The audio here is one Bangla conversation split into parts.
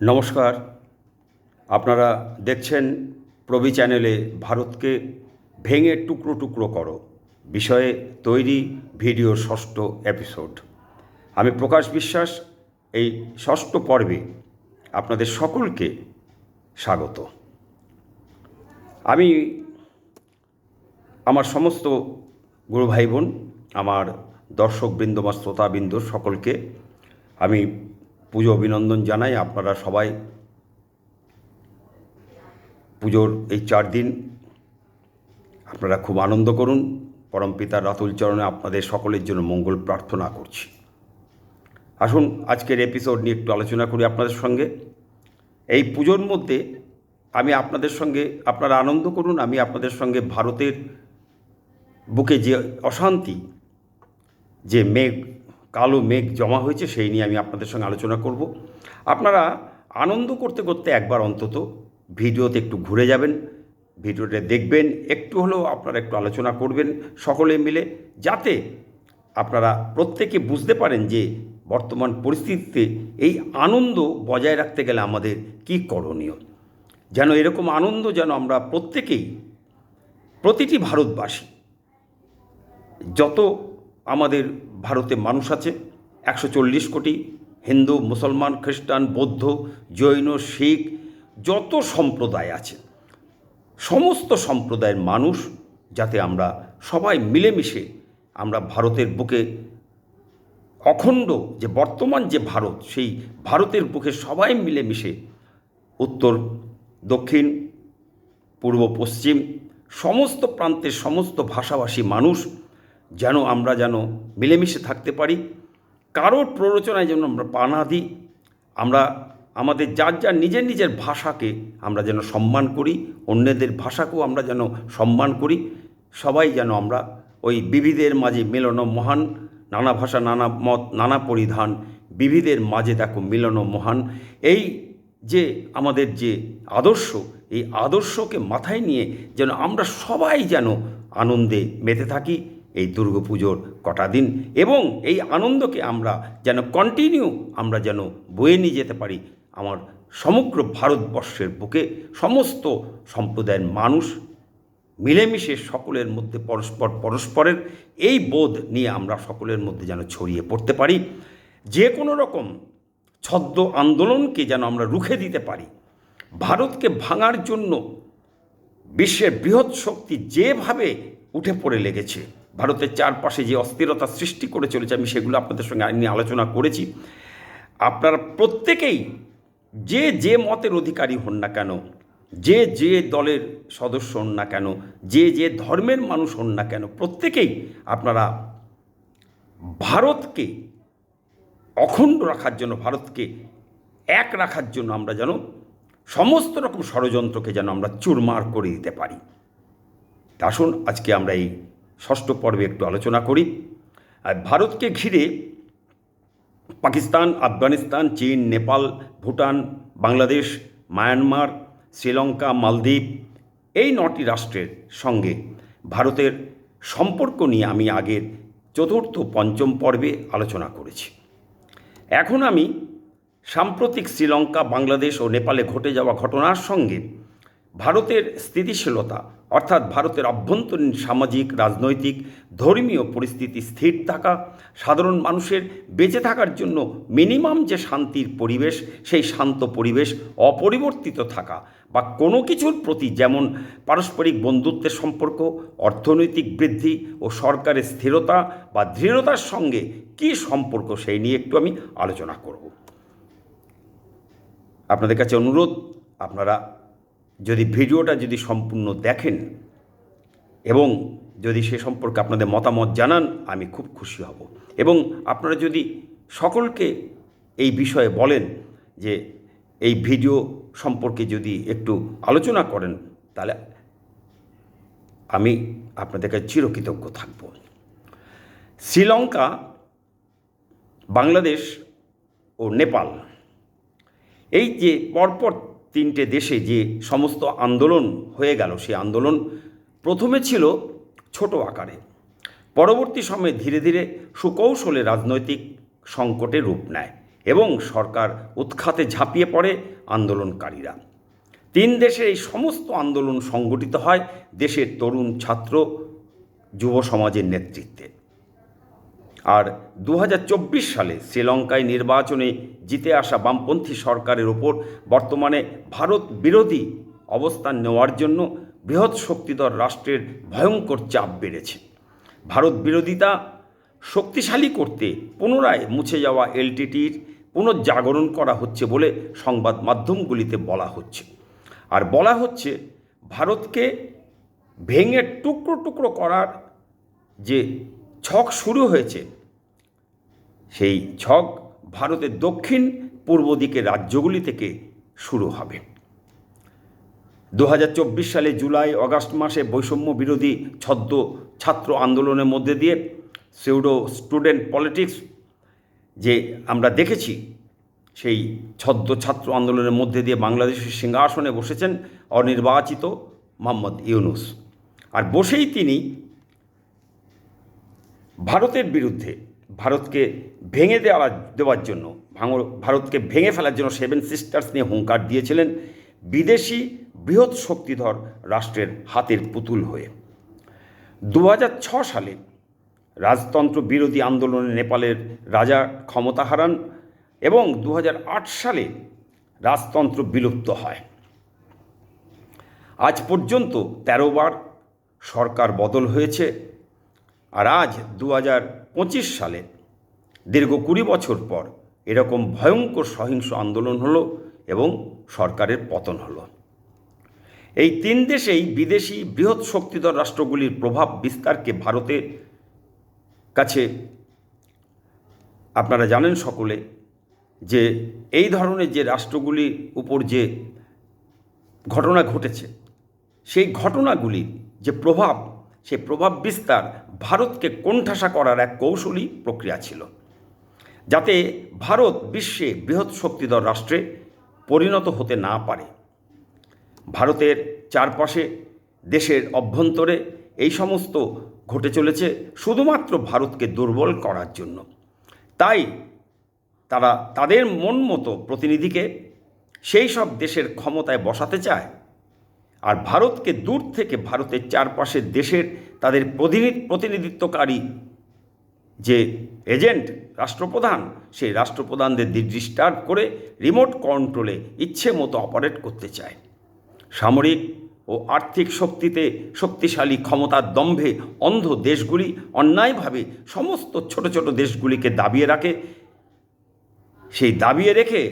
নমস্কার। আপনারা দেখছেন প্রবি চ্যানেলে ভারতকে ভেঙে টুকরো টুকরো করো বিষয়ে তৈরি ভিডিও ষষ্ঠ এপিসোড। আমি প্রকাশ বিশ্বাস, এই ষষ্ঠ পর্বে আপনাদের সকলকে স্বাগত। আমি আমার সমস্ত গুরু ভাই বোন, আমার দর্শকবৃন্দ বা শ্রোতাবৃন্দ সকলকে আমি পুজো অভিনন্দন জানাই। আপনারা সবাই পুজোর এই চার দিন আপনারা খুব আনন্দ করুন। পরমপিতার রাতুল চরণে আপনাদের সকলের জন্য মঙ্গল প্রার্থনা করছি। আসুন, আজকের এপিসোড নিয়ে একটু আলোচনা করি আপনাদের সঙ্গে। এই পুজোর মধ্যে আমি আপনাদের সঙ্গে, আপনারা আনন্দ করুন, আমি আপনাদের সঙ্গে ভারতের বুকে যে অশান্তি, যে মেঘ কালো মেঘ জমা হয়েছে, সেই নিয়ে আমি আপনাদের সঙ্গে আলোচনা করব। আপনারা আনন্দ করতে করতে একবার অন্তত ভিডিওতে একটু ঘুরে যাবেন, ভিডিওটা দেখবেন, একটু হলেও আপনারা একটু আলোচনা করবেন, সকলে মিলে, যাতে আপনারা প্রত্যেকে বুঝতে পারেন যে বর্তমান পরিস্থিতিতে এই আনন্দ বজায় রাখতে গেলে আমাদের কী করণীয়। যেন এরকম আনন্দ যেন আমরা প্রত্যেকেই, প্রতিটি ভারতবাসী, যত আমাদের ভারতে মানুষ আছে, একশো চল্লিশ কোটি হিন্দু, মুসলমান, খ্রিস্টান, বৌদ্ধ, জৈন, শিখ, যত সম্প্রদায় আছে, সমস্ত সম্প্রদায়ের মানুষ যাতে আমরা সবাই মিলেমিশে আমরা ভারতের বুকে অখণ্ড যে বর্তমান যে ভারত, সেই ভারতের বুকে সবাই মিলেমিশে উত্তর, দক্ষিণ, পূর্ব, পশ্চিম, সমস্ত প্রান্তের সমস্ত ভাষাভাষী মানুষ যেন আমরা যেন মিলেমিশে থাকতে পারি। কারোর প্ররোচনায় যেন আমরা পা না দিই। আমরা, আমাদের যার যার নিজের নিজের ভাষাকে আমরা যেন সম্মান করি, অন্যদের ভাষাকেও আমরা যেন সম্মান করি। সবাই যেন আমরা ওই বিবিধের মাঝে মিলন মহান, নানা ভাষা, নানা মত, নানা পরিধান বিবিধের মাঝে দেখো মিলন মহান। এই যে আমাদের যে আদর্শ, এই আদর্শকে মাথায় নিয়ে যেন আমরা সবাই যেন আনন্দে মেতে থাকি। এই দুর্গাপুজোর কটা দিন এবং এই আনন্দকে আমরা যেন কন্টিনিউ আমরা যেন বয়ে নিয়ে যেতে পারি আমার সমগ্র ভারতবর্ষের বুকে, সমস্ত সম্প্রদায়ের মানুষ মিলেমিশে সকলের মধ্যে পরস্পর, পরস্পরের এই বোধ নিয়ে আমরা সকলের মধ্যে যেন ছড়িয়ে পড়তে পারি। যে কোনো রকম ছদ্ম আন্দোলনকে যেন আমরা রুখে দিতে পারি। ভারতকে ভাঙার জন্য বিশ্বের বৃহৎ শক্তি যেভাবে উঠে পড়ে লেগেছে ভারতের চারপাশে যে অস্থিরতা সৃষ্টি করে চলেছে, আমি সেগুলো আপনাদের সঙ্গে নিয়ে আলোচনা করেছি। আপনারা প্রত্যেকেই যে যে মতের অধিকারী হন না কেন, যে যে দলের সদস্য হন না কেন, যে যে ধর্মের মানুষ হন না কেন, প্রত্যেকেই আপনারা ভারতকে অখণ্ড রাখার জন্য, ভারতকে এক রাখার জন্য আমরা যেন সমস্ত রকম ষড়যন্ত্রকে যেন আমরা চুরমার করে দিতে পারি। আসুন, আজকে আমরা এই ষষ্ঠ পর্বে একটু আলোচনা করি। আর ভারতকে ঘিরে পাকিস্তান, আফগানিস্তান, চীন, নেপাল, ভুটান, বাংলাদেশ, মায়ানমার, শ্রীলঙ্কা, মালদ্বীপ এই নটি রাষ্ট্রের সঙ্গে ভারতের সম্পর্ক নিয়ে আমি আগের চতুর্থ, পঞ্চম পর্বে আলোচনা করেছি। এখন আমি সাম্প্রতিক শ্রীলঙ্কা, বাংলাদেশ ও নেপালে ঘটে যাওয়া ঘটনার সঙ্গে ভারতের স্থিতিশীলতা অর্থাৎ ভারতের অভ্যন্তরীণ সামাজিক, রাজনৈতিক, ধর্মীয় পরিস্থিতি স্থির থাকা, সাধারণ মানুষের বেঁচে থাকার জন্য মিনিমাম যে শান্তির পরিবেশ, সেই শান্ত পরিবেশ অপরিবর্তিত থাকা বা কোনো কিছুর প্রতি যেমন পারস্পরিক বন্ধুত্বের সম্পর্ক, অর্থনৈতিক বৃদ্ধি ও সরকারের স্থিরতা বা দৃঢ়তার সঙ্গে কী সম্পর্ক, সেই নিয়ে একটু আমি আলোচনা করব। আপনাদের কাছে অনুরোধ, আপনারা যদি ভিডিওটা যদি সম্পূর্ণ দেখেন এবং যদি সে সম্পর্কে আপনাদের মতামত জানান, আমি খুব খুশি হব। এবং আপনারা যদি সকলকে এই বিষয়ে বলেন যে এই ভিডিও সম্পর্কে যদি একটু আলোচনা করেন, তাহলে আমি আপনাদের কাছে চিরকৃতজ্ঞ থাকব। শ্রীলঙ্কা, বাংলাদেশ ও নেপাল, এই যে পরপর তিনটে দেশে যে সমস্ত আন্দোলন হয়ে গেল সেই আন্দোলন প্রথমে ছিল ছোট আকারে। পরবর্তী সময়ে ধীরে ধীরে সুকৌশলে রাজনৈতিক সংকটে রূপ নেয় এবং সরকার উৎখাতে ঝাঁপিয়ে পড়ে আন্দোলনকারীরা। তিন দেশের এই সমস্ত আন্দোলন সংগঠিত হয় দেশের তরুণ ছাত্র যুব সমাজের নেতৃত্বে। আর দু হাজার চব্বিশ সালে শ্রীলঙ্কায় নির্বাচনে জিতে আসা বামপন্থী সরকারের ওপর বর্তমানে ভারত বিরোধী অবস্থান নেওয়ার জন্য বৃহৎ শক্তিধর রাষ্ট্রের ভয়ঙ্কর চাপ বেড়েছে। ভারত বিরোধিতা শক্তিশালী করতে পুনরায় মুছে যাওয়া এলটিটির পুনর্জাগরণ করা হচ্ছে বলে সংবাদ মাধ্যমগুলিতে বলা হচ্ছে। আর বলা হচ্ছে, ভারতকে ভেঙে টুকরো টুকরো করার যে ছক শুরু হয়েছে। সেই ছক ভারতের দক্ষিণ পূর্ব দিকের রাজ্যগুলি থেকে শুরু হবে। দু হাজার চব্বিশ সালে জুলাই, অগাস্ট মাসে বৈষম্য বিরোধী ছদ্ম ছাত্র আন্দোলনের মধ্যে দিয়ে সেউডো স্টুডেন্ট পলিটিক্স যে আমরা দেখেছি, সেই ছদ্ম ছাত্র আন্দোলনের মধ্যে দিয়ে বাংলাদেশের সিংহাসনে বসেছেন অনির্বাচিত মোহাম্মদ ইউনুস। আর বসেই তিনি ভারতের বিরুদ্ধে ভারতকে ভেঙে দেওয়া দেওয়ার জন্য ভাঙ- ভারতকে ভেঙে ফেলার জন্য সেভেন সিস্টার্স নিয়ে হুঙ্কার দিয়েছিলেন বিদেশি বৃহৎ শক্তিধর রাষ্ট্রের হাতের পুতুল হয়ে। দু সালে রাজতন্ত্র বিরোধী আন্দোলনে নেপালের রাজা ক্ষমতা হারান এবং দু হাজার আট সালে রাজতন্ত্র বিলুপ্ত হয়। আজ পর্যন্ত তেরো বার সরকার বদল হয়েছে। আর আজ দু সালে, দীর্ঘ কুড়ি বছর পর এরকম ভয়ঙ্কর সহিংস আন্দোলন হলো এবং সরকারের পতন হলো। এই তিন দেশেই বিদেশি বৃহৎ শক্তিধর রাষ্ট্রগুলির প্রভাব বিস্তারকে ভারতের কাছে, আপনারা জানেন সকলে যে এই ধরনের যে রাষ্ট্রগুলির উপর যে ঘটনা ঘটেছে, সেই ঘটনাগুলির যে প্রভাব, সেই প্রভাব বিস্তার ভারতকে কোণঠাসা করার এক কৌশলী প্রক্রিয়া ছিল, যাতে ভারত বিশ্বে বৃহৎ শক্তিধর রাষ্ট্রে পরিণত হতে না পারে। ভারতের চারপাশে দেশের অভ্যন্তরে এই সমস্ত ঘটে চলেছে শুধুমাত্র ভারতকে দুর্বল করার জন্য। তাই তারা তাদের মন মতো প্রতিনিধিকে সেই সব দেশের ক্ষমতায় বসাতে চায় আর ভারতকে দূর থেকে ভারতের চারপাশের দেশের তাদের প্রতিনিধি প্রতিনিধিত্বকারী যে এজেন্ট, রাষ্ট্রপ্রধান, সেই রাষ্ট্রপ্রধানদের ডিস্টার্ব করে রিমোট কন্ট্রোলে ইচ্ছে মতো অপারেট করতে চায়। সামরিক ও আর্থিক শক্তিতে শক্তিশালী ক্ষমতার দম্ভে অন্ধ দেশগুলি অন্যায়ভাবে সমস্ত ছোট ছোট দেশগুলিকে দাবিয়ে রাখে। সেই দাবিয়ে রেখে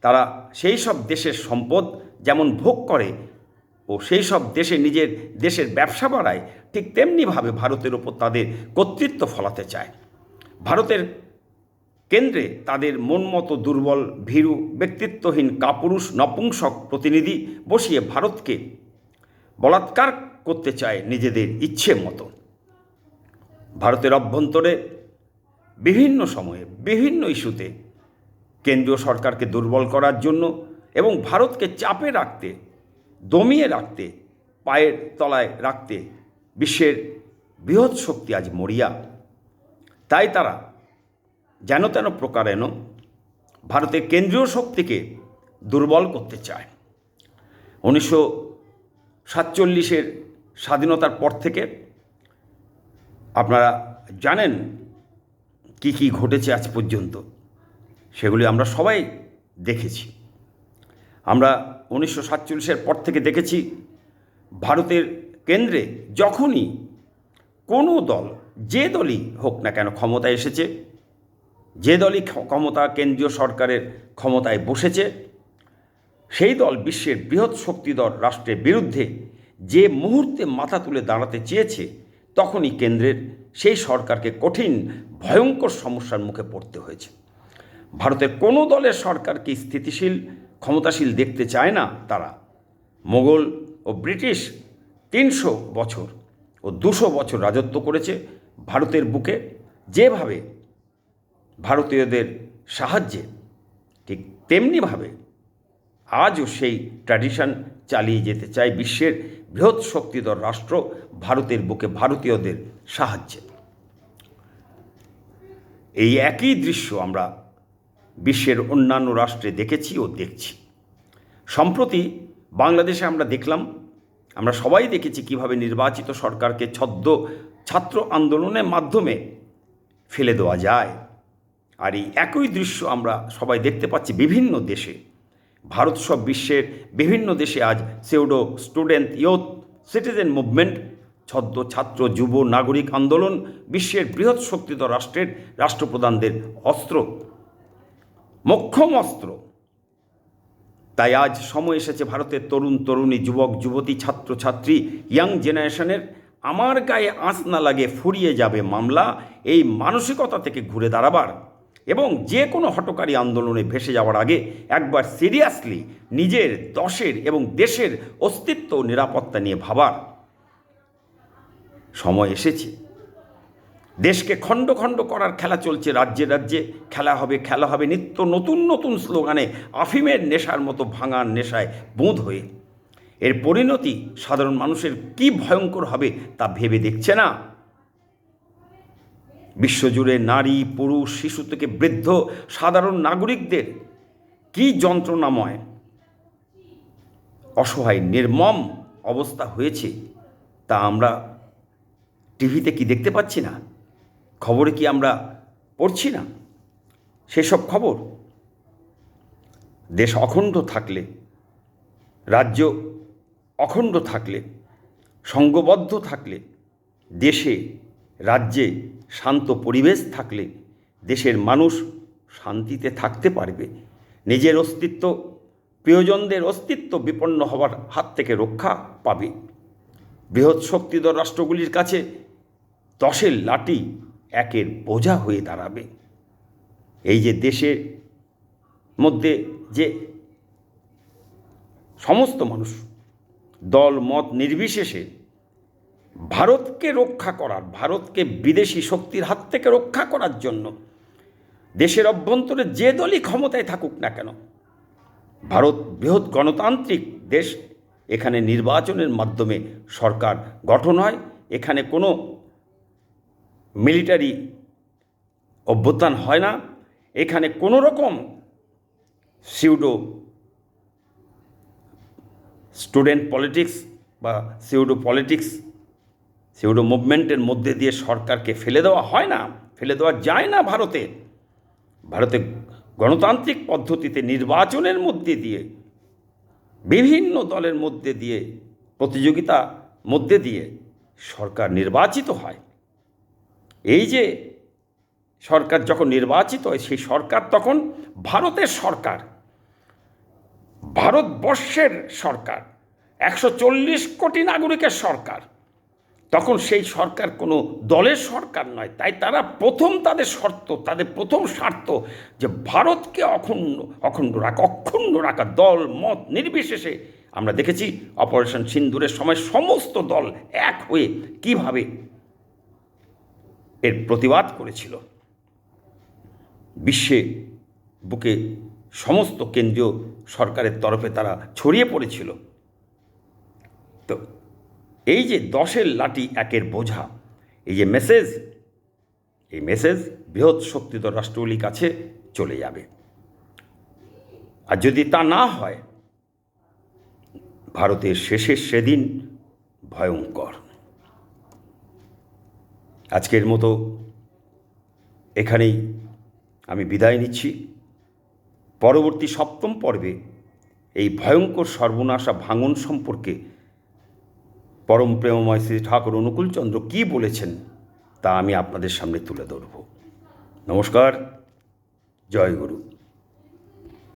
তারা সেই সব দেশের সম্পদ যেমন ভোগ করে ও সেই সব দেশে নিজের দেশের ব্যবসা বাড়ায় ঠিক তেমনিভাবে ভারতের ওপর তাদের কর্তৃত্ব ফলাতে চায়। ভারতের কেন্দ্রে তাদের মন মতো দুর্বল, ভীরু, ব্যক্তিত্বহীন কাপুরুষ, নপুংসক প্রতিনিধি বসিয়ে ভারতকে বলাৎকার করতে চায় নিজেদের ইচ্ছে মতো। ভারতের অভ্যন্তরে বিভিন্ন সময়ে বিভিন্ন ইস্যুতে কেন্দ্রীয় সরকারকে দুর্বল করার জন্য এবং ভারতকে চাপে রাখতে দমিয়ে রাখতে, পায়ের তলায় রাখতে বিশ্বের বৃহৎ শক্তি আজ মরিয়া। তাই তারা যেন তেন প্রকারেণ ভারতের কেন্দ্রীয় শক্তিকে দুর্বল করতে চায়। উনিশশো সাতচল্লিশের স্বাধীনতার পর থেকে আপনারা জানেন কি কি ঘটেছে আজ পর্যন্ত, সেগুলি আমরা সবাই দেখেছি। আমরা উনিশশো সাতচল্লিশের পর থেকে দেখেছি, ভারতের কেন্দ্রে যখনই কোনো দল, যে দলই হোক না কেন ক্ষমতায় এসেছে, যে দলই ক্ষমতা কেন্দ্রীয় সরকারের ক্ষমতায় বসেছে, সেই দল বিশ্বের বৃহৎ শক্তিধর রাষ্ট্রের বিরুদ্ধে যে মুহূর্তে মাথা তুলে দাঁড়াতে চেয়েছে, তখনই কেন্দ্রের সেই সরকারকে কঠিন, ভয়ঙ্কর সমস্যার মুখে পড়তে হয়েছে। ভারতের কোনো দলের সরকারকে স্থিতিশীল ক্ষমতাশীল দেখতে চায় না তারা। মোগল ও ব্রিটিশ তিনশো বছর ও দুশো বছর রাজত্ব করেছে ভারতের বুকে যেভাবে ভারতীয়দের সাহায্যে, ঠিক তেমনিভাবে আজও সেই ট্র্যাডিশন চালিয়ে যেতে চায় বিশ্বের বৃহৎ শক্তিধর রাষ্ট্র ভারতের বুকে ভারতীয়দের সাহায্যে। এই একই দৃশ্য আমরা বিশ্বের অন্যান্য রাষ্ট্রে দেখেছি ও দেখছি। সম্প্রতি বাংলাদেশে আমরা দেখলাম, আমরা সবাই দেখেছি কীভাবে নির্বাচিত সরকারকে ছদ্ম, ছাত্র আন্দোলনের মাধ্যমে ফেলে দেওয়া যায়। আর এই একই দৃশ্য আমরা সবাই দেখতে পাচ্ছি বিভিন্ন দেশে। ভারত সব বিশ্বের বিভিন্ন দেশে আজ pseudo student youth citizen movement ছদ্ম ছাত্র যুব নাগরিক আন্দোলন, বিশ্বের বৃহৎ শক্তিধর রাষ্ট্রের রাষ্ট্রপ্রধানদের অস্ত্র মোক্ষম অস্ত্র তাই আজ সময় এসেছে ভারতের তরুণ তরুণী, যুবক, যুবতী ছাত্রছাত্রী ইয়াং জেনারেশনের আমার গায়ে আঁচ না লাগে ফুরিয়ে যাবে মামলা, এই মানসিকতা থেকে ঘুরে দাঁড়াবার এবং যে কোনো হটকারী আন্দোলনে ভেসে যাওয়ার আগে একবার সিরিয়াসলি নিজের, দশের এবং দেশের অস্তিত্ব নিরাপত্তা নিয়ে ভাবার। সময় এসেছে। দেশকে খণ্ড খণ্ড করার খেলা চলছে রাজ্যে রাজ্যে। খেলা হবে খেলা হবে, নিত্য নতুন নতুন স্লোগানে আফিমের নেশার মতো ভাঙার নেশায় বোঁধ হয়ে। এর পরিণতি সাধারণ মানুষের কি ভয়ঙ্কর হবে তা ভেবে দেখছে না। বিশ্বজুড়ে নারী, পুরুষ, শিশু থেকে বৃদ্ধ, সাধারণ নাগরিকদের কি যন্ত্রণাময়। অসহায়, নির্মম অবস্থা হয়েছে তা আমরা টিভিতে কি দেখতে পাচ্ছি না? খবরে কি আমরা পড়ছি না? সেসব খবর। দেশ অখণ্ড থাকলে, রাজ্য অখণ্ড থাকলে, সঙ্গবদ্ধ থাকলে, দেশে, রাজ্যে শান্ত পরিবেশ থাকলে, দেশের মানুষ শান্তিতে থাকতে পারবে। নিজের অস্তিত্ব, প্রিয়জনদের অস্তিত্ব বিপন্ন হওয়ার হাত থেকে রক্ষা পাবে। বৃহৎ শক্তিধর রাষ্ট্রগুলির কাছে দশের লাঠি একের বোঝা হয়ে দাঁড়াবে। এই যে দেশের মধ্যে যে সমস্ত মানুষ দল, মত নির্বিশেষে ভারতকে রক্ষা করার, ভারতকে বিদেশি শক্তির হাত থেকে রক্ষা করার জন্য দেশের অভ্যন্তরে যে দলই ক্ষমতায় থাকুক না কেন, ভারত বৃহৎ গণতান্ত্রিক দেশ। এখানে নির্বাচনের মাধ্যমে সরকার গঠন হয়, এখানে কোনো মিলিটারি অভ্যুত্থান হয় না। এখানে কোনো রকম সিউডো স্টুডেন্ট পলিটিক্স বা সিউডো পলিটিক্স সিউডো মুভমেন্টের মধ্যে দিয়ে সরকারকে ফেলে দেওয়া হয় না, ফেলে দেওয়া যায় না ভারতে। ভারতে গণতান্ত্রিক পদ্ধতিতে নির্বাচনের মধ্যে দিয়ে, বিভিন্ন দলের মধ্যে দিয়ে প্রতিযোগিতা মধ্যে দিয়ে সরকার নির্বাচিত হয়। এই যে সরকার যখন নির্বাচিত হয়, সেই সরকার তখন ভারতের সরকার, ভারতবর্ষের সরকার, একশো চল্লিশ কোটি নাগরিকের সরকার। তখন সেই সরকার কোনো দলের সরকার নয়, তাই তারা প্রথম তাদের শর্ত, তাদের প্রথম স্বার্থ যে ভারতকে অখণ্ড অখণ্ড রাখা অক্ষুণ্ণ রাখা দল, মত নির্বিশেষে। আমরা দেখেছি অপারেশন সিন্দুরের সময় সমস্ত দল এক হয়ে কীভাবে এর প্রতিবাদ করেছিল। বিশ্বে বুকে সমস্ত কেন্দ্রীয় সরকারের তরফে তারা ছড়িয়ে পড়েছিল। তো এই যে দশের লাঠি একের বোঝা, এই যে মেসেজ, এই মেসেজ বৃহৎ শক্তিধর রাষ্ট্রগুলির কাছে চলে যাবে। আর যদি তা না হয়, ভারতের শেষের সেদিন ভয়ঙ্কর। আজকের মতো এখানেই আমি বিদায় নিচ্ছি। পরবর্তী সপ্তম পর্বে এই ভয়ঙ্কর সর্বনাশা ভাঙন সম্পর্কে পরম প্রেমময় শ্রী ঠাকুর অনুকূলচন্দ্র কী বলেছেন তা আমি আপনাদের সামনে তুলে ধরব। নমস্কার, জয় গুরু।